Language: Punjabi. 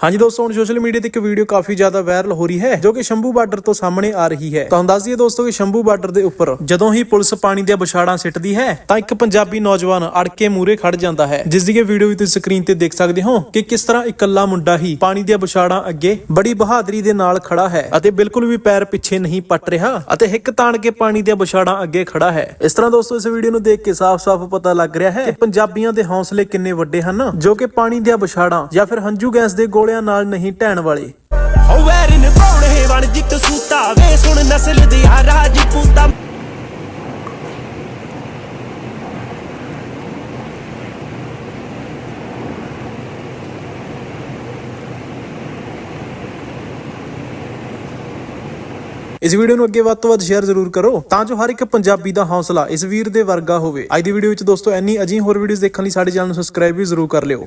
ਹਾਂਜੀ ਦੋਸਤੋ, ਹੁਣ ਸੋਸ਼ਲ ਮੀਡੀਆ ਤੇ ਇੱਕ ਵੀਡੀਓ ਕਾਫੀ ਜ਼ਿਆਦਾ ਵਾਇਰਲ ਹੋ ਰਹੀ ਹੈ, ਜੋ ਕਿ ਸ਼ੰਭੂ ਬਾਰਡਰ ਤੋਂ ਸਾਹਮਣੇ ਆ ਰਹੀ ਹੈ। ਤੁਹਾਨੂੰ ਦੱਸ ਦਈਏ ਦੋਸਤੋ ਕਿ ਸ਼ੰਭੂ ਬਾਰਡਰ ਦੇ ਉੱਪਰ ਜਦੋਂ ਹੀ ਪੁਲਿਸ ਪਾਣੀ ਦੀਆਂ ਵਿਛਾੜਾਂ ਸਿੱਟਦੀ ਹੈ, ਤਾਂ ਇੱਕ ਪੰਜਾਬੀ ਨੌਜਵਾਨ ਅੜ ਕੇ ਮੂਰੇ ਖੜ ਜਾਂਦਾ ਹੈ, ਜਿਸ ਦੀ ਵੀਡੀਓ ਵੀ ਤੁਸੀਂ ਸਕਰੀਨ ਤੇ ਦੇਖ ਸਕਦੇ ਹੋ ਕਿ ਕਿਸ ਤਰ੍ਹਾਂ ਇਕੱਲਾ ਮੁੰਡਾ ਹੀ ਪਾਣੀ ਦੀਆਂ ਬਛਾੜਾਂ ਅੱਗੇ ਬੜੀ ਬਹਾਦਰੀ ਦੇ ਨਾਲ ਖੜਾ ਹੈ ਅਤੇ ਬਿਲਕੁਲ ਵੀ ਪੈਰ ਪਿੱਛੇ ਨਹੀਂ ਪੱਟ ਰਿਹਾ ਅਤੇ ਹਿੱਕ ਤਾਣ ਕੇ ਪਾਣੀ ਦੀਆਂ ਬਛਾੜਾਂ ਅੱਗੇ ਖੜਾ ਹੈ। ਇਸ ਤਰ੍ਹਾਂ ਦੋਸਤੋ, ਇਸ ਵੀਡੀਓ ਨੂੰ ਦੇਖ ਕੇ ਸਾਫ਼-ਸਾਫ਼ ਪਤਾ ਲੱਗ ਰਿਹਾ ਹੈ ਕਿ ਪੰਜਾਬੀਆਂ ਦੇ ਹੌਸਲੇ ਕਿੰਨੇ ਵੱਡੇ ਹਨ, ਜੋ ਕਿ ਪਾਣੀ ਦੀਆਂ ਬਛਾੜਾਂ ਜਾਂ ਫਿਰ ਹੰਝੂ ਗੈਸ ਦੇ ਗੋਲ ਗੋਲਿਆਂ ਨਾਲ ਨਹੀਂ ਢਹਿਣ ਵਾਲੇ। ਹੋ ਵੈਰੀ ਨਿਭਾਉਣੇ ਵਣ ਜਿੱਤ ਸੂਤਾ ਵੇ ਸੁਣ ਨਸਲ ਦੀ ਆ ਰਾਜਪੂਤਾ ਇਸ ਵੀਡੀਓ ਨੂੰ ਅੱਗੇ ਵੱਧ ਤੋਂ ਵੱਧ ਸ਼ੇਅਰ ਜ਼ਰੂਰ ਕਰੋ ਤਾਂ ਜੋ ਹਰ ਇੱਕ ਪੰਜਾਬੀ ਦਾ ਹੌਸਲਾ ਇਸ ਵੀਰ ਦੇ ਵਰਗਾ ਹੋਵੇ। ਅੱਜ ਦੀ ਵੀਡੀਓ ਵਿੱਚ ਦੋਸਤੋ ਐਨੀ ਅਜੀ ਹੋਰ ਵੀਡੀਓਜ਼ ਦੇਖਣ ਲਈ ਸਾਡੇ ਚੈਨਲ ਨੂੰ ਸਬਸਕ੍ਰਾਈਬ ਵੀ ਜ਼ਰੂਰ ਕਰ ਲਿਓ।